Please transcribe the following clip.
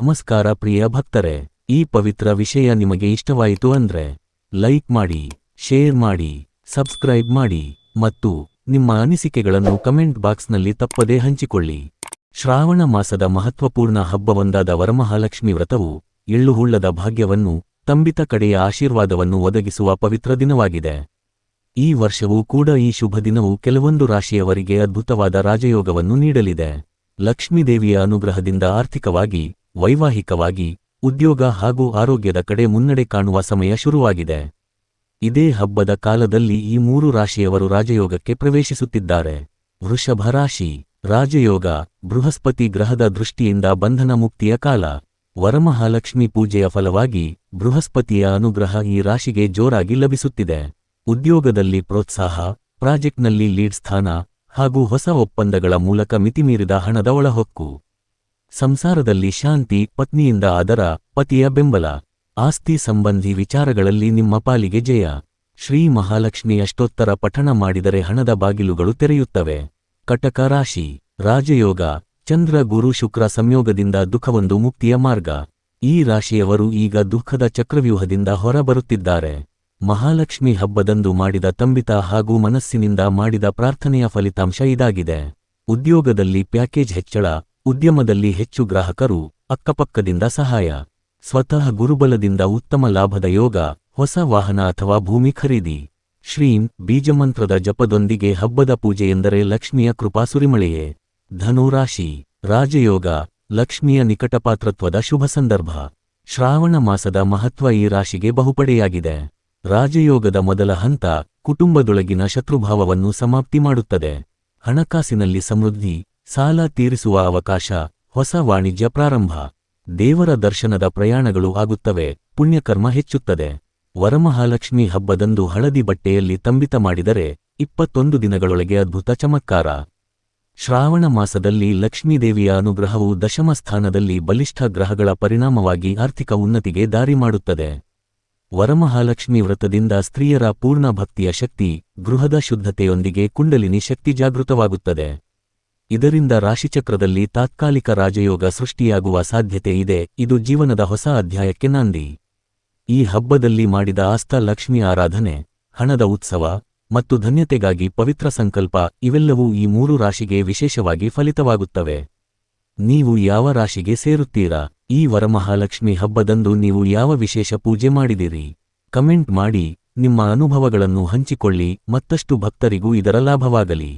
ನಮಸ್ಕಾರ ಪ್ರಿಯ ಭಕ್ತರೆ, ಈ ಪವಿತ್ರ ವಿಷಯ ನಿಮಗೆ ಇಷ್ಟವಾಯಿತು ಅಂದ್ರೆ, ಲೈಕ್ ಮಾಡಿ, ಶೇರ್ ಮಾಡಿ, ಸಬ್ಸ್ಕ್ರೈಬ್ ಮಾಡಿ ಮತ್ತು ನಿಮ್ಮ ಅನಿಸಿಕೆಗಳನ್ನು ಕಮೆಂಟ್ ಬಾಕ್ಸ್ನಲ್ಲಿ ತಪ್ಪದೇ ಹಂಚಿಕೊಳ್ಳಿ. ಶ್ರಾವಣ ಮಾಸದ ಮಹತ್ವಪೂರ್ಣ ಹಬ್ಬವೊಂದಾದ ವರಮಹಾಲಕ್ಷ್ಮಿ ವ್ರತವು ಎಳ್ಳುಹುಳ್ಳದ ಭಾಗ್ಯವನ್ನು, ತಂಬಿತ ಕಡೆಯ ಆಶೀರ್ವಾದವನ್ನು ಒದಗಿಸುವ ಪವಿತ್ರ ದಿನವಾಗಿದೆ. ಈ ವರ್ಷವೂ ಕೂಡ ಈ ಶುಭ ದಿನವು ಕೆಲವೊಂದು ರಾಶಿಯವರಿಗೆ ಅದ್ಭುತವಾದ ರಾಜಯೋಗವನ್ನು ನೀಡಲಿದೆ. ಲಕ್ಷ್ಮೀದೇವಿಯ ಅನುಗ್ರಹದಿಂದ ಆರ್ಥಿಕವಾಗಿ ವೈವಾಹಿಕವಾಗಿ ಉದ್ಯೋಗ ಹಾಗೂ ಆರೋಗ್ಯದ ಕಡೆ ಮುನ್ನಡೆ ಕಾಣುವ ಸಮಯ ಶುರುವಾಗಿದೆ. ಇದೇ ಹಬ್ಬದ ಕಾಲದಲ್ಲಿ ಈ ಮೂರು ರಾಶಿಯವರು ರಾಜಯೋಗಕ್ಕೆ ಪ್ರವೇಶಿಸುತ್ತಿದ್ದಾರೆ. ವೃಷಭ ರಾಶಿ, ರಾಜಯೋಗ, ಬೃಹಸ್ಪತಿ ಗ್ರಹದ ದೃಷ್ಟಿಯಿಂದ ಬಂಧನ ಮುಕ್ತಿಯ ಕಾಲ. ವರಮಹಾಲಕ್ಷ್ಮಿ ಪೂಜೆಯ ಫಲವಾಗಿ ಬೃಹಸ್ಪತಿಯ ಅನುಗ್ರಹ ಈ ರಾಶಿಗೆ ಜೋರಾಗಿ ಲಭಿಸುತ್ತಿದೆ. ಉದ್ಯೋಗದಲ್ಲಿ ಪ್ರೋತ್ಸಾಹ, ಪ್ರಾಜೆಕ್ಟ್ನಲ್ಲಿ ಲೀಡ್ ಸ್ಥಾನ ಹಾಗೂ ಹೊಸ ಒಪ್ಪಂದಗಳ ಮೂಲಕ ಮಿತಿಮೀರಿದ ಹಣದ ಒಳಹೊಕ್ಕು. ಸಂಸಾರದಲ್ಲಿ ಶಾಂತಿ, ಪತ್ನಿಯಿಂದ ಅದರ ಪತಿಯ ಬೆಂಬಲ. ಆಸ್ತಿ ಸಂಬಂಧಿ ವಿಚಾರಗಳಲ್ಲಿ ನಿಮ್ಮ ಪಾಲಿಗೆ ಜಯ. ಶ್ರೀ ಮಹಾಲಕ್ಷ್ಮಿ ಅಷ್ಟೋತ್ತರ ಪಠಣ ಮಾಡಿದರೆ ಹಣದ ಬಾಗಿಲುಗಳು ತೆರೆಯುತ್ತವೆ. ಕಟಕ ರಾಶಿ. ರಾಜಯೋಗ. ಚಂದ್ರ ಗುರು ಶುಕ್ರ ಸಂಯೋಗದಿಂದ ದುಃಖವೊಂದು ಮುಕ್ತಿಯ ಮಾರ್ಗ. ಈ ರಾಶಿಯವರು ಈಗ ದುಃಖದ ಚಕ್ರವ್ಯೂಹದಿಂದ ಹೊರಬರುತ್ತಿದ್ದಾರೆ. ಮಹಾಲಕ್ಷ್ಮಿ ಹಬ್ಬದಂದು ಮಾಡಿದ ತಂಬಿತ ಹಾಗೂ ಮನಸ್ಸಿನಿಂದ ಮಾಡಿದ ಪ್ರಾರ್ಥನೆಯ ಫಲಿತಾಂಶ ಇದಾಗಿದೆ. ಉದ್ಯೋಗದಲ್ಲಿ ಪ್ಯಾಕೇಜ್ ಹೆಚ್ಚಳ ಉದ್ಯಮದಲ್ಲಿ ಹೆಚ್ಚು ಗ್ರಾಹಕರು ಅಕ್ಕಪಕ್ಕದಿಂದ ಸಹಾಯ, ಸ್ವತಃ ಗುರುಬಲದಿಂದ ಉತ್ತಮ ಲಾಭದ ಯೋಗ, ಹೊಸ ವಾಹನ ಅಥವಾ ಭೂಮಿ ಖರೀದಿ. ಶ್ರೀಂ ಬೀಜಮಂತ್ರದ ಜಪದೊಂದಿಗೆ ಹಬ್ಬದ ಪೂಜೆಯೆಂದರೆ ಲಕ್ಷ್ಮಿಯ ಕೃಪಾ ಸುರಿಮಳೆಯೇ. ಧನುರಾಶಿ, ರಾಜಯೋಗ, ಲಕ್ಷ್ಮಿಯ ನಿಕಟಪಾತ್ರತ್ವದ ಶುಭ ಸಂದರ್ಭ. ಶ್ರಾವಣ ಮಾಸದ ಮಹತ್ವ ಈ ರಾಶಿಗೆ ಬಹುಪಡೆಯಾಗಿದೆ. ರಾಜಯೋಗದ ಮೊದಲ ಹಂತ ಕುಟುಂಬದೊಳಗಿನ ಶತ್ರುಭಾವವನ್ನು ಸಮಾಪ್ತಿ ಮಾಡುತ್ತದೆ. ಹಣಕಾಸಿನಲ್ಲಿ ಸಮೃದ್ಧಿ ಸಾಲ ತೀರಿಸುವ ಅವಕಾಶ, ಹೊಸ ವಾಣಿಜ್ಯ ಪ್ರಾರಂಭ. ದೇವರ ದರ್ಶನದ ಪ್ರಯಾಣಗಳು ಆಗುತ್ತವೆ, ಪುಣ್ಯಕರ್ಮ ಹೆಚ್ಚುತ್ತದೆ. ವರಮಹಾಲಕ್ಷ್ಮಿ ಹಬ್ಬದಂದು ಹಳದಿ ಬಟ್ಟೆಯಲ್ಲಿ ತಂಬಿತ ಮಾಡಿದರೆ, ಇಪ್ಪತ್ತೊಂದು ದಿನಗಳೊಳಗೆ ಅದ್ಭುತ ಚಮತ್ಕಾರ. ಶ್ರಾವಣ ಮಾಸದಲ್ಲಿ ಲಕ್ಷ್ಮೀದೇವಿಯ ಅನುಗ್ರಹವು ದಶಮ ಸ್ಥಾನದಲ್ಲಿ ಬಲಿಷ್ಠ ಗ್ರಹಗಳ ಪರಿಣಾಮವಾಗಿ ಆರ್ಥಿಕ ಉನ್ನತಿಗೆ ದಾರಿ ಮಾಡುತ್ತದೆ. ವರಮಹಾಲಕ್ಷ್ಮಿ ವ್ರತದಿಂದ ಸ್ತ್ರೀಯರ ಪೂರ್ಣ ಭಕ್ತಿಯ ಶಕ್ತಿ, ಗೃಹದ ಶುದ್ಧತೆಯೊಂದಿಗೆ ಕುಂಡಲಿನಿ ಶಕ್ತಿ ಜಾಗೃತವಾಗುತ್ತದೆ. ಇದರಿಂದ ರಾಶಿಚಕ್ರದಲ್ಲಿ ತಾತ್ಕಾಲಿಕ ರಾಜಯೋಗ ಸೃಷ್ಟಿಯಾಗುವ ಸಾಧ್ಯತೆ ಇದೆ. ಇದು ಜೀವನದ ಹೊಸ ಅಧ್ಯಾಯಕ್ಕೆ ನಾಂದಿ. ಈ ಹಬ್ಬದಲ್ಲಿ ಮಾಡಿದ ಆಸ್ತ ಲಕ್ಷ್ಮಿ ಆರಾಧನೆ, ಹಣದ ಉತ್ಸವ ಮತ್ತು ಧನ್ಯತೆಗಾಗಿ ಪವಿತ್ರ ಸಂಕಲ್ಪ ಇವೆಲ್ಲವೂ ಈ ಮೂರು ರಾಶಿಗೆ ವಿಶೇಷವಾಗಿ ಫಲಿತವಾಗುತ್ತವೆ. ನೀವು ಯಾವ ರಾಶಿಗೆ ಸೇರುತ್ತೀರಾ? ಈ ವರಮಹಾಲಕ್ಷ್ಮಿ ಹಬ್ಬದಂದು ನೀವು ಯಾವ ವಿಶೇಷ ಪೂಜೆ ಮಾಡಿದಿರಿ? ಕಮೆಂಟ್ ಮಾಡಿ, ನಿಮ್ಮ ಅನುಭವಗಳನ್ನು ಹಂಚಿಕೊಳ್ಳಿ, ಮತ್ತಷ್ಟು ಭಕ್ತರಿಗೂ ಇದರ ಲಾಭವಾಗಲಿ.